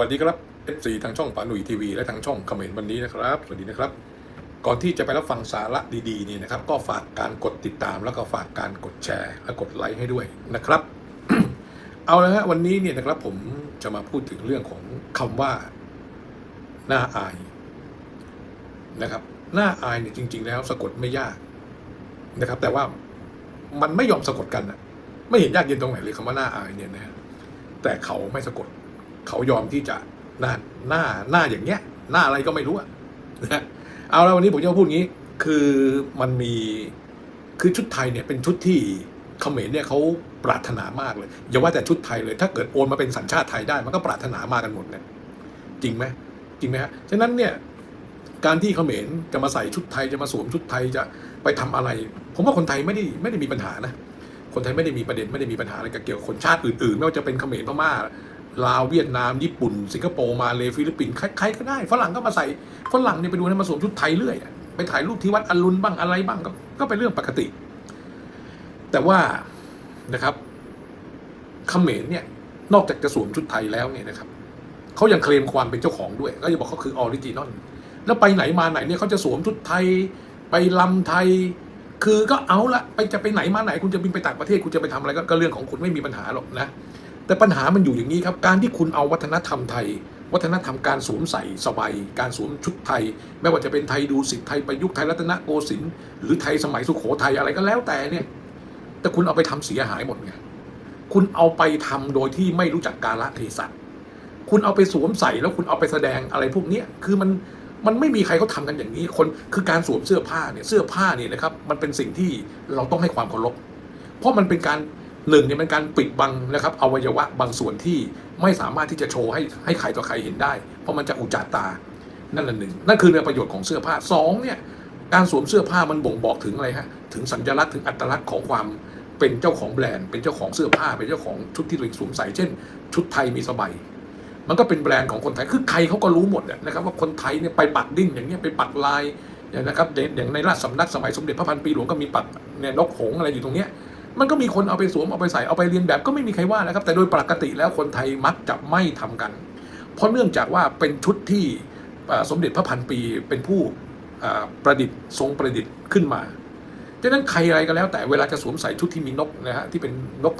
วัสดีครับ FC ทางช่องป๋าหนุ่ยทีวีและทางช่องคอมเมนต์วันนี้นะครับ สวัสดีนะครับ ก่อนที่จะไปรับฟังสาระดีๆนี่นะครับ ก็ฝากการกดติดตามแล้วก็ฝากการกดแชร์ และกดไลค์ให้ด้วยนะครับ เอาละฮะวันนี้เนี่ยนะครับผมจะมาพูดถึงเรื่องของคำว่าหน้าอายนะครับ หน้าอายเนี่ยจริง ๆ แล้วสะกดไม่ยากนะครับ แต่ว่ามันไม่ยอมสะกดกันนะไม่เห็นยากเย็นตรงไหนเลยคำว่าหน้าอายเนี่ยนะแต่เขาไม่สะกด เขายอมที่จะหน้าหน้าหน้าอย่างเงี้ย หน้าอะไรก็ไม่รู้อะนะเอาแล้ววันนี้ผมจะมาพูดงี้ คือมันมีคือชุดไทยเนี่ยเป็นชุดที่เขมรเนี่ยเขาปรารถนามากเลยอย่าว่าแต่ชุดไทยเลย ถ้าเกิดโอนมาเป็นสัญชาติไทยได้มันก็ปรารถนามากันหมดเนี่ยจริงไหมจริงไหมฮะฉะนั้นเนี่ยการที่เขมรจะมาใส่ชุดไทยจะมาสวมชุดไทยจะไปทำอะไร ผมว่าคนไทยไม่ได้ไม่ได้มีปัญหานะคนไทยไม่ได้มีประเด็นไม่ได้มีปัญหาอะไรกับเกี่ยวกับคนชาติอื่นๆ ไม่ว่าจะเป็นเขมรพม่า ลาวเวียดนาม ญี่ปุ่น สิงคโปร์มาเลฟิลิปปินส์ใครก็ได้ฝรั่งก็มาใส่ฝรั่งเนี่ยไปดูให้มาสวมชุดไทยเรื่อยไปถ่ายรูปที่วัดอรุณบ้างอะไรบ้างก็ก็เป็นเรื่องปกติ แต่ว่านะครับเขมรเนี่ยนอกจากจะสวมชุดไทยแล้วเนี่ยนะครับเขายังเคลมความเป็นเจ้าของด้วย ก็จะบอกเขาคือออริจินอลแล้วไปไหนมาไหนเนี่ยเขาจะสวมชุดไทย ไปลำไทย คือก็เอาละไปจะไปไหนมาไหน คุณจะบินไปต่างประเทศ คุณจะไปทำอะไรกก็เรื่องของคุณไม่มีปัญหาหรอกนะ แต่ปัญหามันอยู่อย่างนี้ครับ การที่คุณเอาวัฒนธรรมไทย วัฒนธรรมการสวมใส่สบาย การสวมชุดไทย ไม่ว่าจะเป็นไทยดูสิทธิ์ไทยประยุกต์ไทยรัตนโกสินทร์หรือไทยสมัยสุโขทัยอะไรก็แล้วแต่เนี่ย แต่คุณเอาไปทำเสียหายหมดไงคุณเอาไปทำโดยที่ไม่รู้จักกาลเทศะคุณเอาไปสวมใส่แล้วคุณเอาไปแสดงอะไรพวกนี้คือมันมันไม่มีใครเขาทำกันอย่างนี้คนคือการสวมเสื้อผ้าเนี่ยเสื้อผ้าเนี่ยนะครับมันเป็นสิ่งที่เราต้องให้ความเคารพเพราะมันเป็นการ หนึ่งเนี่ยเป็นการปิดบังนะครับอวัยวะบางส่วนที่ไม่สามารถที่จะโชว์ให้ให้ใครต่อใครเห็นได้ เพราะมันจะอุจจาตา นั่นแหละหนึ่งนั่นคือในประโยชน์ของเสื้อผ้าสองเนี่ยการสวมเสื้อผ้ามันบ่งบอกถึงอะไรฮะถึงสัญลักษณ์ถึงอัตลักษณ์ของความเป็นเจ้าของแบรนด์เป็นเจ้าของเสื้อผ้าเป็นเจ้าของชุดที่ตัวเองสวมใส่เช่น ชุดไทยมีสบายมันก็เป็นแบรนด์ของคนไทยคือใครเขาก็รู้หมดนะครับว่าคนไทยเนี่ยไปปักดิ้นอย่างเงี้ยไปปักลายอย่างนะครับอย่างในราชสำนักสมัยสมเด็จพระพันปีหลวงก็มีปักเนี่ยนกหงอะไรอยู่ตรงเนี้ย มันก็มีคนเอาไปสวมเอาไปใส่เอาไปเรียนแบบก็ไม่มีใครว่านะครับ แต่โดยปกติแล้วคนไทยมักจะไม่ทำกัน เพราะเนื่องจากว่าเป็นชุดที่สมเด็จพระพันปีเป็นผู้ประดิษฐ์ทรงประดิษฐ์ขึ้นมาดังนั้นใครอะไรก็แล้ว แต่เวลาจะสวมใส่ชุดที่มีนกนะฮะที่เป็นนก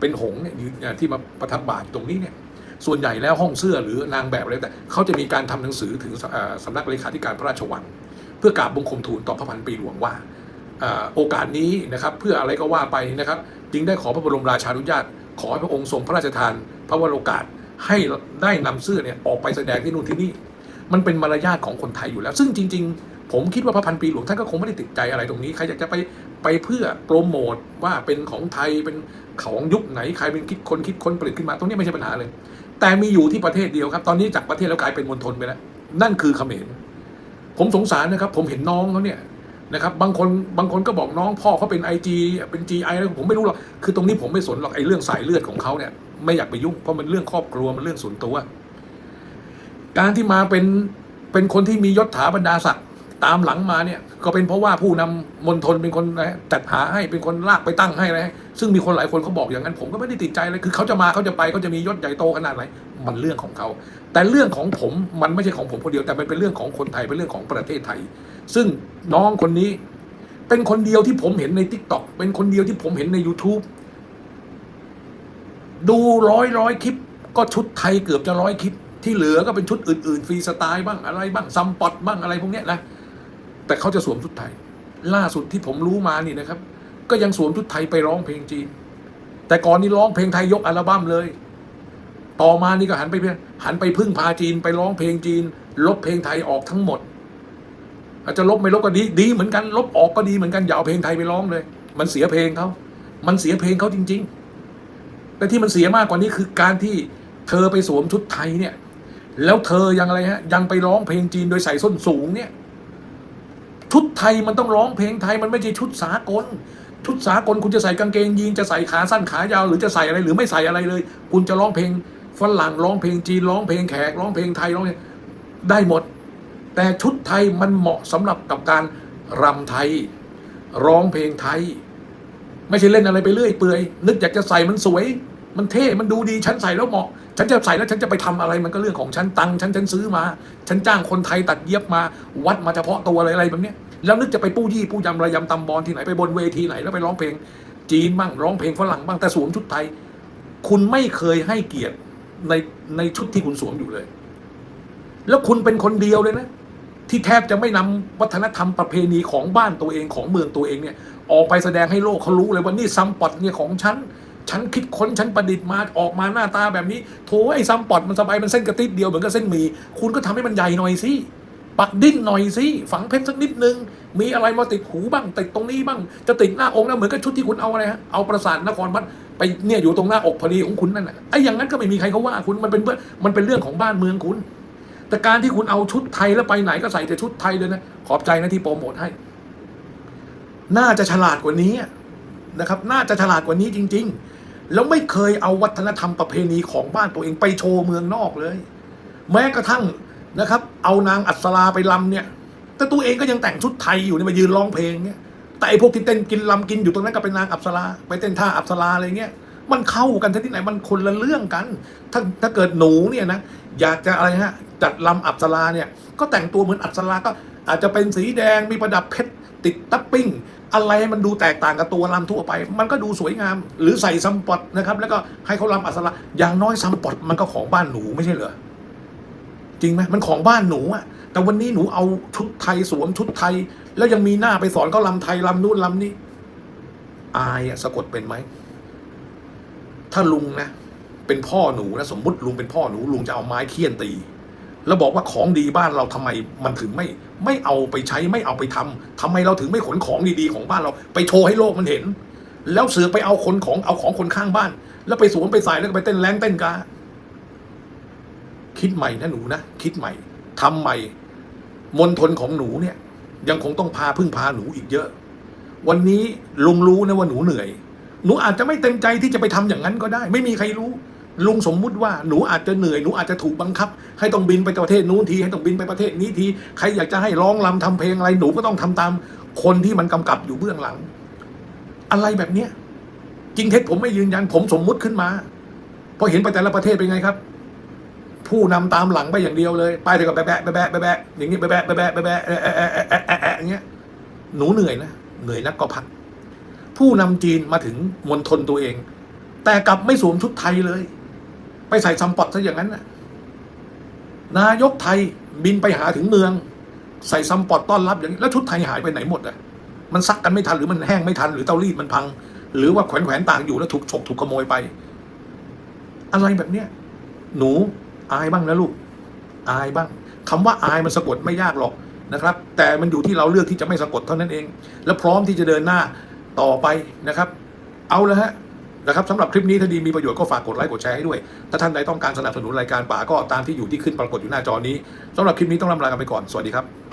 เป็นหงส์เนี่ยที่มาประทับบาทตรงนี้เนี่ยส่วนใหญ่แล้วห้องเสื้อหรือนางแบบอะไรแต่เขาจะมีการทำหนังสือถึงเอ่อสำนักเลขาธิการพระราชวัง เพื่อกราบบังคมทูลต่อพระพันปีหลวงว่า โอกาสนี้นะครับเพื่ออะไรก็ว่าไปนะครับจึงได้ขอพระบรมราชานุญาต ขอให้พระองค์ทรงพระราชทาน พระวโรกาสให้ได้นำเสื้อเนี่ยออกไปแสดงที่นู่นที่นี่ มันเป็นมารยาทของคนไทยอยู่แล้ว ซึ่งจริง ๆ ผมคิดว่าพระพันปีหลวงท่านก็คงไม่ได้ติดใจอะไรตรงนี้ใครอยากจะไปไปเพื่อโปรโมทว่าเป็นของไทยเป็นของยุคไหนใครเป็นคิดคนคิดคนผลิตขึ้นมาตรงนี้ไม่ใช่ปัญหาเลย แต่มีอยู่ที่ประเทศเดียวครับ ตอนนี้จากประเทศแล้วกลายเป็นมณฑลไปแล้วนั่นคือเขมรผมสงสารนะครับ ผมเห็นน้องเขาเนี่ย นะครับบางคนบางคนก็บอกน้องพ่อเขาเป็นไอจีเป็นจีไอแล้วผมไม่รู้หรอกคือตรงนี้ผมไม่สนหรอกไอ้เรื่องสายเลือดของเขาเนี่ยไม่อยากไปยุ่งเพราะมันเรื่องครอบครัวมันเรื่องส่วนตัว การที่มาเป็นเป็นคนที่มียศถาบรรดาศักดิ์ตามหลังมาเนี่ย ก็เป็นเพราะว่าผู้นำมณฑลเป็นคนจัดหาให้เป็นคนลากไปตั้งให้อะไรให้ซึ่งมีคนหลายคนเขาบอกอย่างนั้น ผมก็ไม่ได้ติดใจเลยคือเขาจะมาเขาจะไปเขาจะมียศใหญ่โตขนาดไหน มันเรื่องของเขา แต่เรื่องของผมมันไม่ใช่ของผมคนเดียวแต่มันเป็นเรื่องของคนไทยเป็นเรื่องของประเทศไทย ซึ่งน้องคนนี้เป็นคนเดียวที่ผมเห็นใน t ิ k t o k เป็นคนเดียวที่ผมเห็นใน YouTube ดูร้อยร้อยคลิป ก็ชุดไทยเกือบจะร้อยคลิป ที่เหลือก็เป็นชุดอื่น ๆ ฟรีสไตล์บ้างอะไรบ้างซัมปอตบ้างอะไรพวกเนี้ยนะ แต่เขาจะสวมชุดไทย ล่าสุดที่ผมรู้มานี่นะครับ ก็ยังสวมชุดไทยไปร้องเพลงจีน แต่ก่อนนี้ร้องเพลงไทยยกอัลบั้มเลย ต่อมานี่ก็หันไปหันไปพึ่งพาจีนไปร้องเพลงจีน ลบเพลงไทยออกทั้งหมด อาจจะลบไม่ลบก็ดีดีเหมือนกัน ลบออกก็ดีเหมือนกันอย่าเอาเพลงไทยไปร้องเลย มันเสียเพลงเขามันเสียเพลงเขาจริง ๆ แต่ที่มันเสียมากกว่านี้คือการที่เธอไปสวมชุดไทยเนี่ย แล้วเธอยังอะไรฮะยังไปร้องเพลงจีนโดยใส่ส้นสูงเนี่ยชุดไทยมันต้องร้องเพลงไทยมันไม่ใช่ชุดสากล ชุดสากลคุณจะใส่กางเกงยีนจะใส่ขาสั้นขายาวหรือจะใส่อะไรหรือไม่ใส่อะไรเลย คุณจะร้องเพลง ฝรั่งร้องเพลงจีนร้องเพลงแขกร้องเพลงไทยร้องเนี่ยได้หมด แต่ชุดไทยมันเหมาะสำหรับกับการรำไทย ร้องเพลงไทย ไม่ใช่เล่นอะไรไปเรื่อยเปื่อยนึกอยากจะใส่มันสวย มันเท่มันดูดีฉันใส่แล้วเหมาะ ฉันจะใส่แล้วฉันจะไปทำอะไรมันก็เรื่องของฉันตังค์ฉันฉันซื้อมา ฉันจ้างคนไทยตัดเย็บมาวัดมาเฉพาะตัวอะไรอะไรแบบนี้แล้วนึกจะไปปู้ยี่ปู้ยำระยำตำบอลที่ไหนไปบนเวทีไหนแล้วไปร้องเพลงจีนบ้างร้องเพลงฝรั่งบ้างแต่สวมชุดไทย คุณไม่เคยให้เกียรติ ในในชุดที่คุณสวมอยู่เลย แล้วคุณเป็นคนเดียวเลยนะ ที่แทบจะไม่นำวัฒนธรรมประเพณีของบ้านตัวเองของเมืองตัวเองเนี่ย ออกไปแสดงให้โลกเขารู้เลยว่านี่ซัมปอตเนี่ยของฉันฉันคิดค้นฉันประดิษฐ์มาออกมาหน้าตาแบบนี้โถไอ้ซัมปอตมันสบายมันเส้นกระติดเดียวเหมือนกับเส้นหมี่คุณก็ทำให้มันใหญ่หน่อยสิปักดิ้นหน่อยสิฝังเพชรสักนิดนึง มีอะไรมาติดหูบ้างติดตรงนี้บ้าง จะติดหน้าองค์นะเหมือนกับชุดที่คุณเอาอะไรฮะเอาประสาทนครวัด ไปเนี่ยอยู่ตรงหน้าอกพอดีของคุณนั่นแหละไอ้อย่างนั้นก็ไม่มีใครเขาว่าคุณมันเป็นเรื่อมันเป็นเรื่องของบ้านเมืองคุณ แต่การที่คุณเอาชุดไทยแล้วไปไหนก็ใส่แต่ชุดไทยเลยนะขอบใจนะที่โปรโมทให้ น่าจะฉลาดกว่านี้นะครับ น่าจะฉลาดกว่านี้จริง ๆ แล้วไม่เคยเอาวัฒนธรรมประเพณีของบ้านตัวเองไปโชว์เมืองนอกเลย แม้กระทั่งนะครับ เอานางอัศราไปลำเนี่ย แต่ตัวเองก็ยังแต่งชุดไทยอยู่เนี่ยมายืนร้องเพลงเนี่ย แต่ไอ้พวกที่เต้นกินลำกินอยู่ตรงนั้นก็เป็นนางอัศราไปเต้นท่าอัศราอะไรเงี้ยมันเข้ากันที่ไหนมันคนละเรื่องกัน ถ้าถ้าเกิดหนูเนี่ยนะอยากจะอะไรฮะจัดลำอัศราเนี่ยก็แต่งตัวเหมือนอัศราก็อาจจะเป็นสีแดงมีประดับเพชรติดตับปิ้ง อะไรให้มันดูแตกต่างกับตัวลำทั่วไป มันก็ดูสวยงาม หรือใส่ซัมปอตนะครับแล้วก็ให้เขาลำอัศราอย่างน้อยซัมปอตมันก็ของบ้านหนูไม่ใช่เหรอ จริงไหมมันของบ้านหนูอะแต่วันนี้หนูเอาชุดไทยสวมชุดไทย แล้วยังมีหน้าไปสอนเขาลำไทยลำนู่นลำนี่อายอะสะกดเป็นไหมถ้าลุงนะเป็นพ่อหนูนะสมมติลุงเป็นพ่อหนูลุงจะเอาไม้เคี่ยนตี แล้วบอกว่าของดีบ้านเราทำไมมันถึงไม่ ไม่เอาไปใช้ไม่เอาไปทำทำไมเราถึงไม่ขนของดีๆของบ้านเรา ไปโชว์ให้โลกมันเห็น แล้วเสือไปเอาคนของเอาของคนข้างบ้าน แล้วไปสวมไปใส่แล้วไปเต้นแรงเต้นกา คิดใหม่นะหนูนะคิดใหม่ทำใหม่ มนทนของหนูเนี่ย ยังคงต้องพาพึ่งพาหนูอีกเยอะ วันนี้ลุงรู้นะว่าหนูเหนื่อย หนูอาจจะไม่เต็มใจที่จะไปทำอย่างนั้นก็ได้ ไม่มีใครรู้ ลุงสมมุติว่าหนูอาจจะเหนื่อยหนูอาจจะถูกบังคับ ให้ต้องบินไปประเทศนู้นทีให้ต้องบินไปประเทศนี้ทีใครอยากจะให้ร้องรำทำเพลงอะไรหนูก็ต้องทำตาม คนที่มันกำกับอยู่เบื้องหลัง อะไรแบบเนี้ยจริงเท็จผมไม่ยืนยันผมสมมุติขึ้นมาพอเห็นไปแต่ละประเทศเป็นไงครับ ผู้นำตามหลังไปอย่างเดียวเลยไปเถอะกับแบะแบะแบะแบะแบะอย่างงี้แบะแบะแบะแบะแบะแอะแอะแอะแอะแอะอย่างเงี้ยหนูเหนื่อยนะเหนื่อยนักก็พัก ผู้นำจีนมาถึงมณฑลตัวเอง แต่กลับไม่สวมชุดไทยเลย ไปใส่ซัมปอตซะอย่างนั้นน่ะนายกไทยบินไปหาถึงเมือง ใส่ซัมปอตต้อนรับอย่างนี้แล้วชุดไทยหายไปไหนหมดอะมันซักกันไม่ทันหรือมันแห้งไม่ทันหรือเตารีดมันพัง หรือว่าแขวนแขวนต่างอยู่แล้วถูกฉกถูกขโมยไป อะไรแบบเนี้ยหนู อายบ้างนะลูก อายบ้างคำว่าอายมันสะกดไม่ยากหรอกนะครับ แต่มันอยู่ที่เราเลือกที่จะไม่สะกดเท่านั้นเอง และพร้อมที่จะเดินหน้าต่อไปนะครับ เอาละฮะนะครับสำหรับคลิปนี้ถ้าดีมีประโยชน์ก็ฝากกดไลค์กดแชร์ให้ด้วย ถ้าท่านใดต้องการสนับสนุนรายการป่าก็ตามที่อยู่ที่ขึ้นปรากฏอยู่หน้าจอนี้สำหรับคลิปนี้ต้องลำลากันไปก่อนสวัสดีครับ